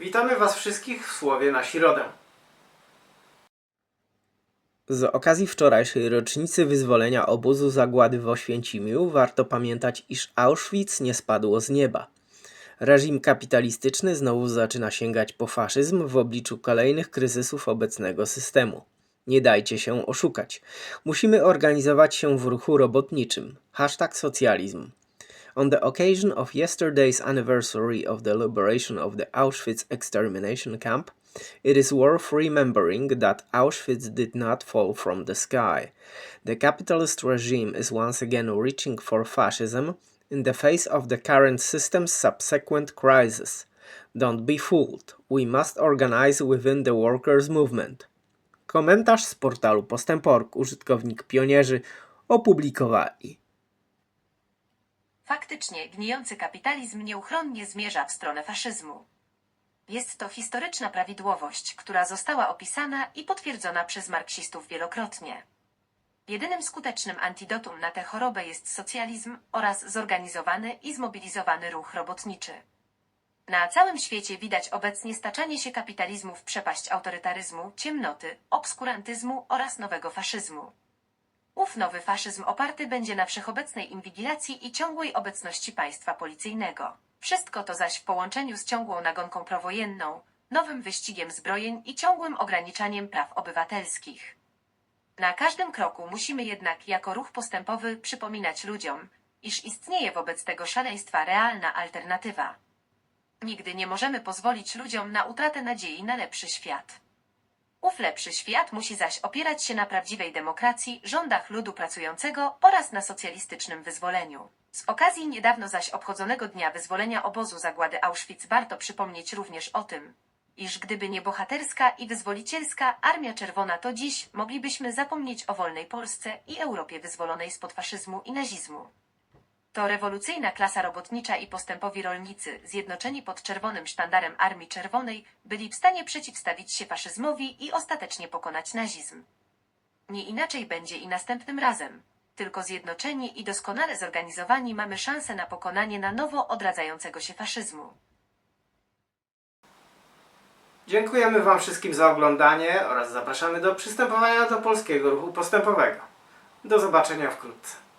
Witamy Was wszystkich w Słowie na Środę. Z okazji wczorajszej rocznicy wyzwolenia obozu zagłady w Oświęcimiu warto pamiętać, iż Auschwitz nie spadło z nieba. Reżim kapitalistyczny znowu zaczyna sięgać po faszyzm w obliczu kolejnych kryzysów obecnego systemu. Nie dajcie się oszukać. Musimy organizować się w ruchu robotniczym. Hashtag socjalizm. On the occasion of yesterday's anniversary of the liberation of the Auschwitz extermination camp, it is worth remembering that Auschwitz did not fall from the sky. The capitalist regime is once again reaching for fascism in the face of the current system's subsequent crisis. Don't be fooled. We must organize within the workers' movement. Komentarz z portalu Postęporg użytkownik pionierzy opublikowali. Faktycznie, gnijący kapitalizm nieuchronnie zmierza w stronę faszyzmu. Jest to historyczna prawidłowość, która została opisana i potwierdzona przez marksistów wielokrotnie. Jedynym skutecznym antidotum na tę chorobę jest socjalizm oraz zorganizowany i zmobilizowany ruch robotniczy. Na całym świecie widać obecnie staczanie się kapitalizmu w przepaść autorytaryzmu, ciemnoty, obskurantyzmu oraz nowego faszyzmu. Ów nowy faszyzm oparty będzie na wszechobecnej inwigilacji i ciągłej obecności państwa policyjnego. Wszystko to zaś w połączeniu z ciągłą nagonką prowojenną, nowym wyścigiem zbrojeń i ciągłym ograniczaniem praw obywatelskich. Na każdym kroku musimy jednak jako ruch postępowy przypominać ludziom, iż istnieje wobec tego szaleństwa realna alternatywa. Nigdy nie możemy pozwolić ludziom na utratę nadziei na lepszy świat. Ów lepszy świat musi zaś opierać się na prawdziwej demokracji, rządach ludu pracującego oraz na socjalistycznym wyzwoleniu. Z okazji niedawno zaś obchodzonego Dnia Wyzwolenia obozu zagłady Auschwitz warto przypomnieć również o tym, iż gdyby nie bohaterska i wyzwolicielska Armia Czerwona, to dziś moglibyśmy zapomnieć o wolnej Polsce i Europie wyzwolonej spod faszyzmu i nazizmu. To rewolucyjna klasa robotnicza i postępowi rolnicy, zjednoczeni pod czerwonym sztandarem Armii Czerwonej, byli w stanie przeciwstawić się faszyzmowi i ostatecznie pokonać nazizm. Nie inaczej będzie i następnym razem. Tylko zjednoczeni i doskonale zorganizowani mamy szansę na pokonanie na nowo odradzającego się faszyzmu. Dziękujemy Wam wszystkim za oglądanie oraz zapraszamy do przystępowania do polskiego ruchu postępowego. Do zobaczenia wkrótce.